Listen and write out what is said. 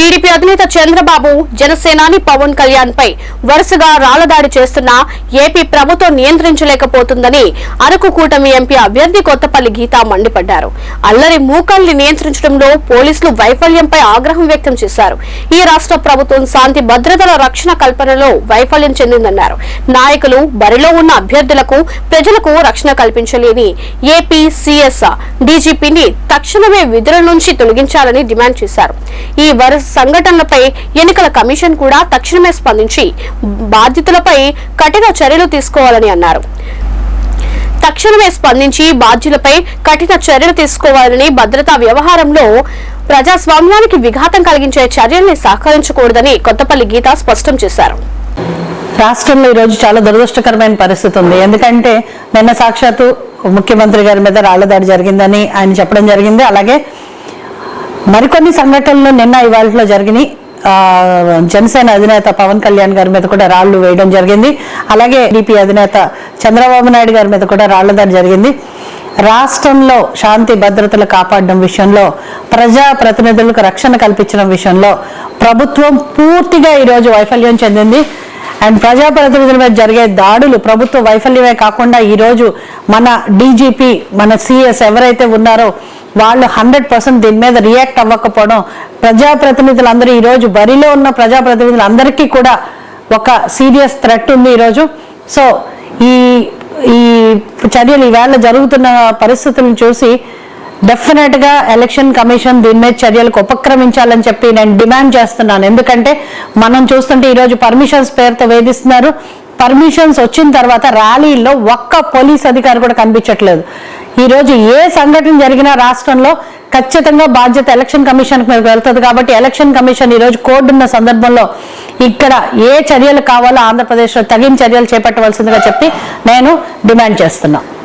TDP అధినేత చంద్రబాబు జనసేనాని పవన్ కళ్యాణ్ పై వరుసగా రాళ్ళదాడి చేస్తున్న ఏపీ ప్రభుత్వం నియంత్రించలేకపోతుందని అరకు కూటమి ఎంపీ అభ్యర్థి కొత్తపల్లి గీత మండిపడ్డారు. అల్లరి మూకల్ని నియంత్రించడంలో పోలీసులు వైఫల్యంపై ఆగ్రహం వ్యక్తం చేశారు. ఈ రాష్ట్ర ప్రభుత్వం శాంతి భద్రతల రక్షణ కల్పనలో వైఫల్యం చెందిందన్నారు. నాయకులు బరిలో ఉన్న అభ్యర్థులకు ప్రజలకు రక్షణ కల్పించలేని ఏపీ సీఎస్ డీజీపీని తక్షణమే విధుల నుంచి తొలగించాలని డిమాండ్ చేశారు. ఈ వరుస సంఘటనలపై ఎన్నికల కమిషన్ కూడా తక్షణమే స్పందించి బాధ్యతలపై కఠిన చర్యలు తీసుకోవాలని అన్నారు. తక్షణమే స్పందించి బాధ్యులపై కఠిన చర్యలు తీసుకోవాలని భద్రతా వ్యవహారంలో ప్రజాస్వామ్యానికి విఘాతం కలిగించే చర్యల్ని సహకరించకూడదని కొత్తపల్లి గీత స్పష్టం చేశారు. రాష్ట్రంలో ఈరోజు చాలా దురదృష్టకరమైన పరిస్థితి ఉంది. ఎందుకంటే నిన్న సాక్షాత్తు ముఖ్యమంత్రి గారి మీద రాళ్ళదాడి జరిగిందని ఆయన చెప్పడం జరిగింది. అలాగే మరికొన్ని సంఘటనలు నిన్న ఇవాళలో జరిగినాయి. ఆ, జనసేన అధినేత పవన్ కళ్యాణ్ గారి మీద కూడా రాళ్ళు వేయడం జరిగింది. అలాగే టీడీపీ అధినేత చంద్రబాబు నాయుడు గారి మీద కూడా రాళ్ళ దాడి జరిగింది. రాష్ట్రంలో శాంతి భద్రతలు కాపాడడం విషయంలో ప్రజా ప్రతినిధులకు రక్షణ కల్పించడం విషయంలో ప్రభుత్వం పూర్తిగా ఈరోజు వైఫల్యం చెందింది. అండ్ ప్రజాప్రతినిధుల మీద జరిగే దాడులు ప్రభుత్వ వైఫల్యమే కాకుండా ఈరోజు మన డీజీపీ మన సిఎస్ ఎవరైతే ఉన్నారో వాళ్ళు హండ్రెడ్ పర్సెంట్ దీని మీద రియాక్ట్ అవ్వకపోవడం ప్రజాప్రతినిధులందరూ ఈరోజు బరిలో ఉన్న ప్రజాప్రతినిధులందరికీ కూడా ఒక సీరియస్ థ్రెట్ ఉంది ఈరోజు. సో ఈ ఈ చర్యలు ఈవేళ జరుగుతున్న పరిస్థితులను చూసి డెఫినెట్గా ఎలక్షన్ కమిషన్ దీని మీద చర్యలకు ఉపక్రమించాలని చెప్పి నేను డిమాండ్ చేస్తున్నాను. ఎందుకంటే మనం చూస్తుంటే ఈరోజు పర్మిషన్స్ పేరుతో వేధిస్తున్నారు. పర్మిషన్స్ వచ్చిన తర్వాత ర్యాలీల్లో ఒక్క పోలీస్ అధికారి కూడా కనిపించట్లేదు. ఈరోజు ఏ సంఘటన జరిగినా రాష్ట్రంలో ఖచ్చితంగా బాధ్యత ఎలక్షన్ కమిషన్ మీద వెళ్తుంది కాబట్టి ఎలక్షన్ కమిషన్ ఈరోజు కోర్టు కోడ్ ఉన్న సందర్భంలో ఇక్కడ ఏ చర్యలు కావాలో ఆంధ్రప్రదేశ్లో తగిన చర్యలు చేపట్టవలసిందిగా చెప్పి నేను డిమాండ్ చేస్తున్నా.